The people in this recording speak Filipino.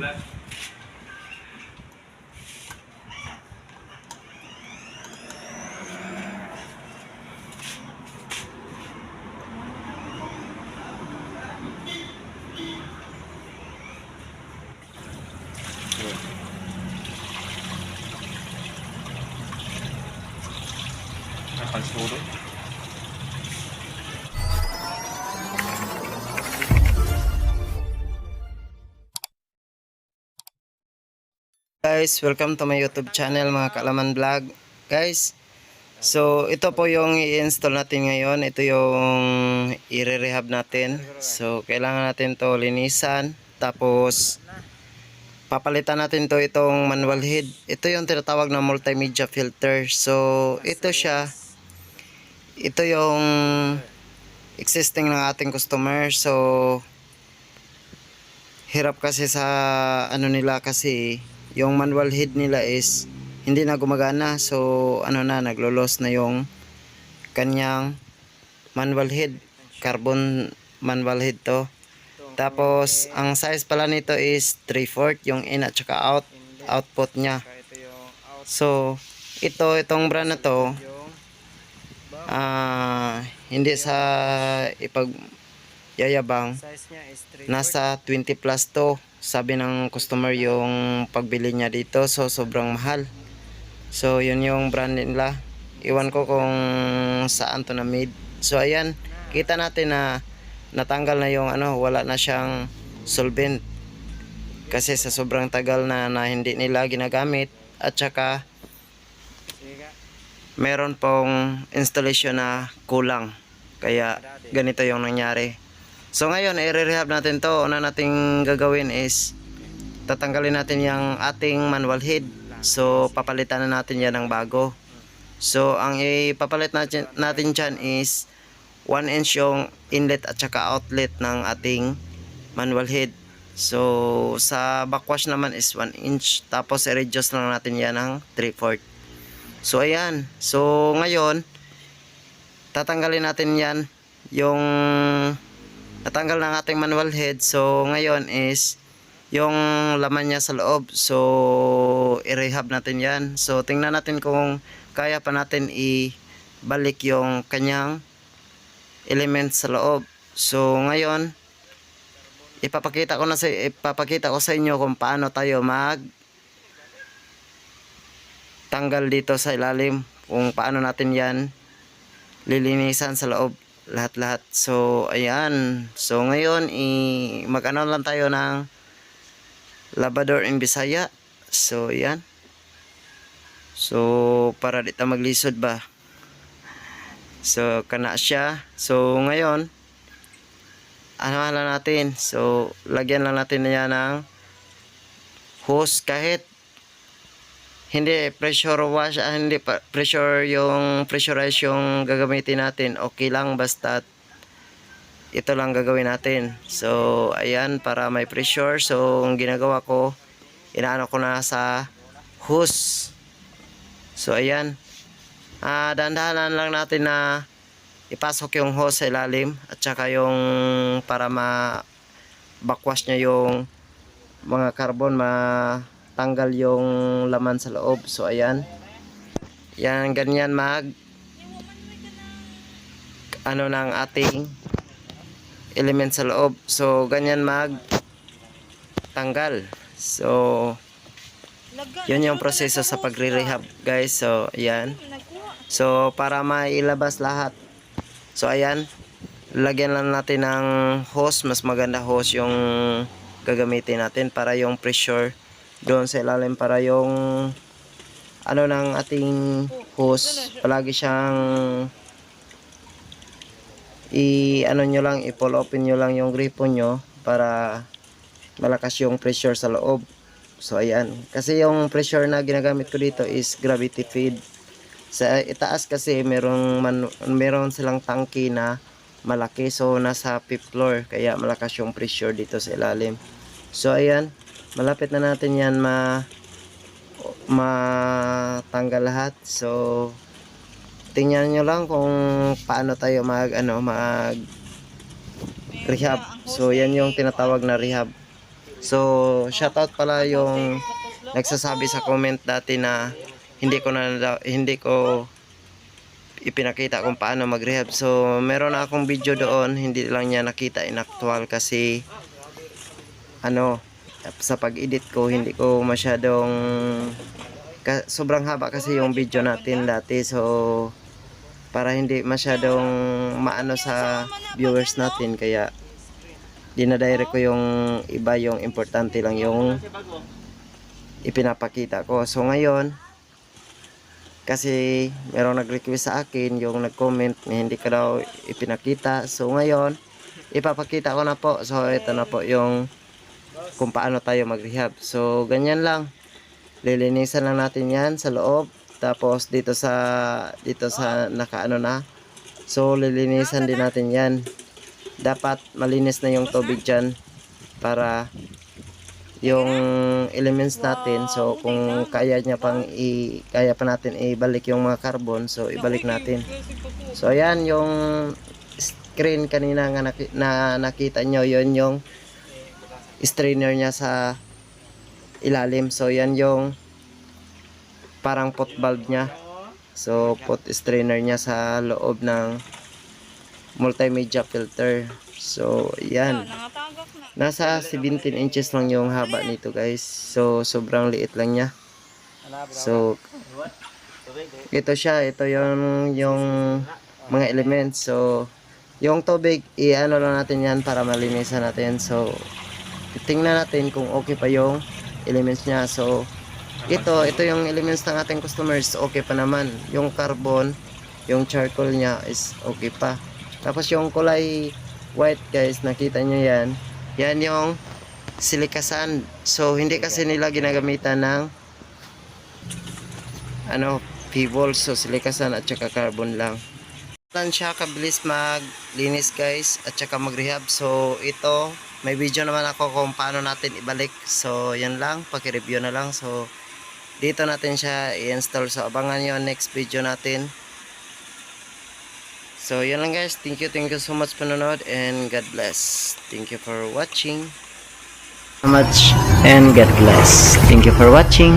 Vlog. Napansuro. Guys, welcome to my YouTube channel mga Kalaman Vlog. Guys, so ito po yung i-install natin ngayon. Ito yung i-rehab natin. So kailangan natin to linisan. Tapos papalitan natin to itong manual head. Ito yung tinatawag na multimedia filter. So ito siya. Ito yung existing ng ating customer. So hirap kasi sa ano nila kasi yung manual head nila is hindi na gumagana. So ano na naglo-loss na yung kanyang manual head. Carbon manual head to. Tapos ang size pala nito is 3/4 yung in at saka out output niya. So ito itong brand na to ah hindi sa ipag yayabang. Nasa 20 plus to. Sabi ng customer yung pagbili niya dito so sobrang mahal. So yun yung brand nila. Iwan ko kung saan to na made. So ayan. Kita natin na natanggal na yung ano wala na siyang solvent. Kasi sa sobrang tagal na, na hindi nila ginagamit at saka meron pong installation na kulang. Kaya ganito yung nangyari So ngayon, i-rehab natin to. Una nating gagawin is tatanggalin natin yung ating manual head. So papalitan na natin yan ng bago. So ang ipapalit natin, natin dyan is 1 inch yung inlet at saka outlet ng ating manual head. So sa backwash naman is 1 inch. Tapos i-reduce lang natin yan ng 3/4. So ayan. So ngayon, tatanggalin natin yan yung natanggal ng ating manual head. So ngayon is yung laman niya sa loob. So i-rehab natin yan. So tingnan natin kung kaya pa natin i-balik yung kanyang element sa loob. So ngayon ipapakita ko na sa ipapakita ko sa inyo kung paano tayo mag tanggal dito sa ilalim kung paano natin yan lilinisan sa loob lahat-lahat. So, ayan. So, ngayon, mag-ano lang tayo ng labador in Bisaya. So, ayan. So, para dito maglisod ba. So, kana siya. So, ngayon, ano lang natin. So, lagyan lang natin niya ng hose kahit hindi pressure wash ah, hindi pressure yung pressurize yung gagamitin natin. Okay lang basta ito lang gagawin natin. So ayan para may pressure. So ang ginagawa ko inaano ko na sa hose. So ayan. Ah dandahanan lang natin na ipasok yung hose sa ilalim at saka yung para ma backwash niya yung mga carbon ma tanggal yung laman sa loob. So, ayan. Yan, ganyan mag ano ng ating element sa loob. So, ganyan mag tanggal. So, yun yung proseso sa pagre-rehab, guys. So, ayan. So, para mailabas lahat. So, ayan. Lagyan lang natin ng hose. Mas maganda hose yung gagamitin natin para yung pressure doon sa ilalim para yung ano ng ating hose palagi siyang i ano nyo lang i pull open nyo lang yung gripo nyo para malakas yung pressure sa loob. So ayan. Kasi yung pressure na ginagamit ko dito is gravity feed. Sa itaas kasi merong man, meron silang tangke na malaki. So nasa fifth floor kaya malakas yung pressure dito sa ilalim. So ayan malapit na natin yan ma matanggal lahat. So tingnan nyo lang kung paano tayo mag ano mag rehab. So yan yung tinatawag na rehab. So, shoutout pala yung nagsasabi sa comment dati na hindi ko na hindi ko ipinakita kung paano mag-rehab. So, meron akong video doon, hindi lang niya nakita in actual kasi ano, sa pag-edit ko, hindi ko masyadong ka- sobrang haba kasi yung video natin dati. So, para hindi masyadong maano sa viewers natin kaya dinadirect ko yung iba yung importante lang yung ipinapakita ko. So ngayon, kasi merong nag-request sa akin yung nag-comment na hindi ka daw ipinakita. So ngayon, ipapakita ko na po. So ito na po yung kung paano tayo mag-rehab. So ganyan lang. Lilinisan lang natin yan sa loob. Tapos dito sa dito sa nakaano na. So lilinisan din natin yan. Dapat malinis na yung tubig dyan para yung elements natin so kung kaya niya pang i kaya pa natin ibalik yung mga carbon so ibalik natin so ayan yung screen kanina nga naki- na nakita nyo yun yung strainer niya sa ilalim so yan yung parang pot valve niya so pot strainer niya sa loob ng multimedia filter so yan. Nasa 17 inches lang yung haba nito guys. So, sobrang liit lang niya. So, ito siya. Ito yung, yung mga elements. So, yung tubig, i-ano lang natin yan para malinisan natin. So, tingnan natin kung okay pa yung elements niya. So, ito, ito yung elements ng ating customers. Okay pa naman. Yung carbon, yung charcoal niya is okay pa. Tapos yung kulay white guys, nakita nyo yan. Yan yung silica sand. So, hindi kasi nila ginagamitan ng ano, pebbles. So, silica sand at saka carbon lang. Lang siya kabilis maglinis guys at saka mag-rehab. So, ito, may video naman ako kung paano natin ibalik. So, yan lang. Paki-review na lang. So, dito natin siya i-install. So, abangan nyo next video natin. So, yan lang guys. Thank you, thank you so much panonood and God bless. Thank you for watching. So much and God bless. Thank you for watching.